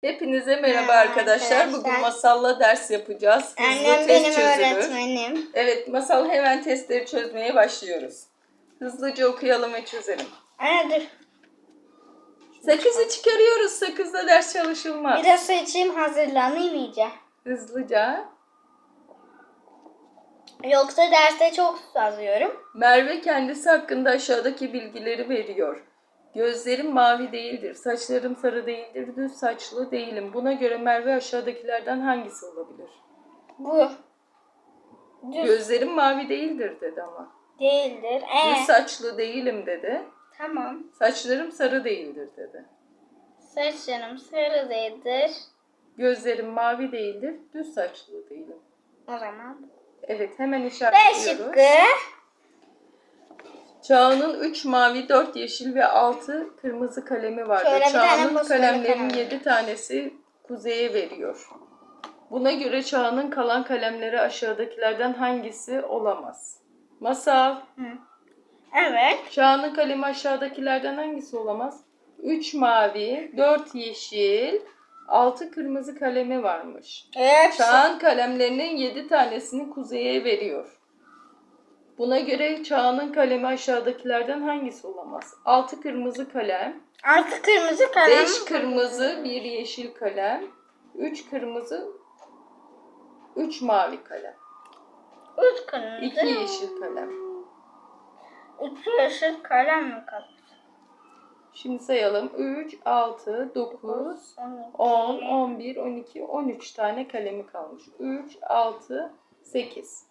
Hepinize merhaba Merhaba arkadaşlar. arkadaşlar. Bugün masalla ders yapacağız. Hızlı Annem test benim çözülür. öğretmenim. Evet, masal hemen testleri çözmeye başlıyoruz. Hızlıca okuyalım ve çözelim. Anne dur. Sakızı çıkarıyoruz. Sakızla ders çalışılmaz. Biraz su içeyim hazırlanayım iyice. Hızlıca. Yoksa derste çok susalıyorum. Merve kendisi hakkında aşağıdaki bilgileri veriyor. Gözlerim mavi değildir, saçlarım sarı değildir, düz saçlı değilim. Buna göre Merve aşağıdakilerden hangisi olabilir? Bu. Düz Gözlerim mavi değildir dedi ama. değildir. Düz Ee, saçlı değilim dedi. tamam. Saçlarım sarı değildir dedi. Saçlarım sarı değildir. Gözlerim mavi değildir, düz saçlı değilim. O zaman. Evet hemen B işaretliyoruz. şıkkı. Çağının 3 mavi, 4 yeşil ve 6 kırmızı kalemi vardır. Şöyle bir tane Çağının fosforlu kalemlerin kalem. 7 tanesi kuzeye veriyor. Buna göre Çağının kalan kalemleri aşağıdakilerden hangisi olamaz? Masal. Evet. Çağının kalemi aşağıdakilerden hangisi olamaz? 3 mavi, 4 yeşil, 6 kırmızı kalemi varmış. Evet. Çağın kalemlerinin 7 tanesini kuzeye veriyor. Buna göre Çağının kalemi aşağıdakilerden hangisi olamaz? 6 kırmızı kalem, Altı kırmızı kalem. 5 kırmızı, 1 yeşil kalem, 3 kırmızı, 3 mavi kalem, Üç kırmızı. 2 yeşil kalem. İki yeşil kalem mi kalır? Şimdi sayalım. 3, 6, 9, 10, 11, 12, 13 tane kalemi kalmış. 3, 6, 8.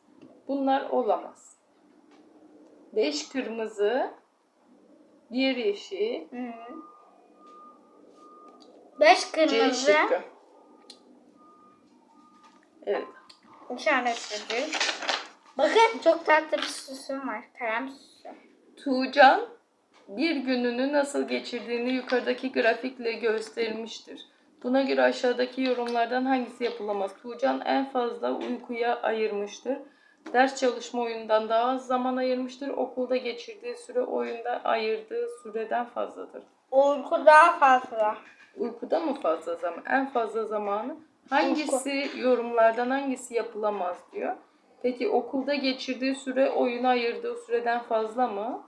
Bunlar olamaz. 5 kırmızı, 1 yeşil, Hı. Beş C kırmızı. şıkkı. Evet. İşaretledik. Bakın çok tatlı bir süsüm var. Kalem süsü. Tuğcan bir gününü nasıl geçirdiğini yukarıdaki grafikle göstermiştir. Buna göre aşağıdaki yorumlardan hangisi yapılamaz? Tuğcan en fazla uykuya ayırmıştır. Ders çalışma oyundan daha az zaman ayırmıştır. Okulda geçirdiği süre oyunda ayırdığı süreden fazladır. Uyku daha fazla. Uykuda mı fazla zaman? En fazla zamanı hangisi yorumlardan hangisi yapılamaz diyor. Peki okulda geçirdiği süre oyuna ayırdığı süreden fazla mı?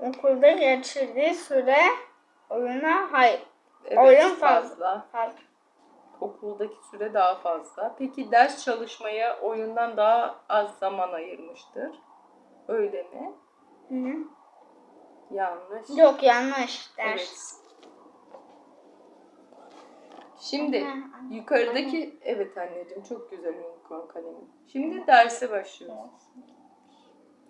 Okulda geçirdiği süre oyuna hayır. Evet, Oyun fazla. Fazla. Okuldaki süre daha fazla. Peki ders çalışmaya oyundan daha az zaman ayırmıştır. Öyle mi? Hı hı. Yanlış. Yok yanlış ders. Evet. Şimdi yukarıdaki evet anneciğim çok güzel unicorn kalemi. Şimdi derse başlıyoruz.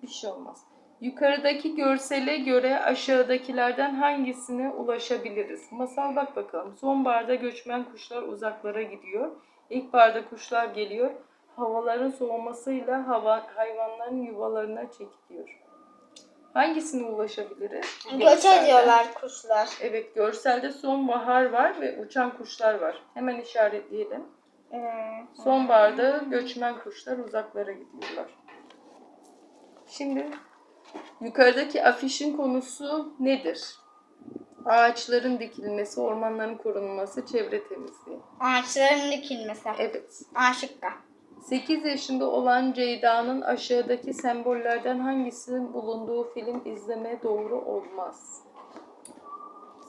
Bir şey olmaz. Yukarıdaki görsele göre aşağıdakilerden hangisine ulaşabiliriz? Masal bak bakalım. Sonbaharda göçmen kuşlar uzaklara gidiyor. İlkbaharda kuşlar geliyor. Havaların soğumasıyla hava, hayvanların yuvalarına çekiliyor. Hangisine ulaşabiliriz? bu Göç görselde? ediyorlar kuşlar. Evet görselde sonbahar var ve uçan kuşlar var. Hemen işaretleyelim. Ee, Sonbaharda göçmen kuşlar uzaklara gidiyorlar. Şimdi yukarıdaki afişin konusu nedir? Ağaçların dikilmesi, ormanların korunması, çevre temizliği. ağaçların dikilmesi. Evet. Aşıkta. 8 yaşında olan Ceyda'nın aşağıdaki sembollerden hangisinin bulunduğu film izleme doğru olmaz?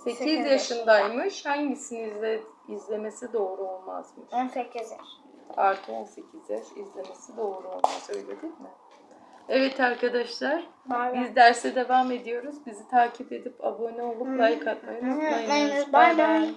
8 Sekiz yaşındaymış. Hangisini izle, izlemesi doğru olmazmış? 18 yaş. Artı 18 yaş izlemesi doğru olmaz. Öyle değil mi? Evet arkadaşlar. Bay. Biz derse devam ediyoruz. Bizi takip edip abone olup like atmayı unutmayınız. Bay. bay.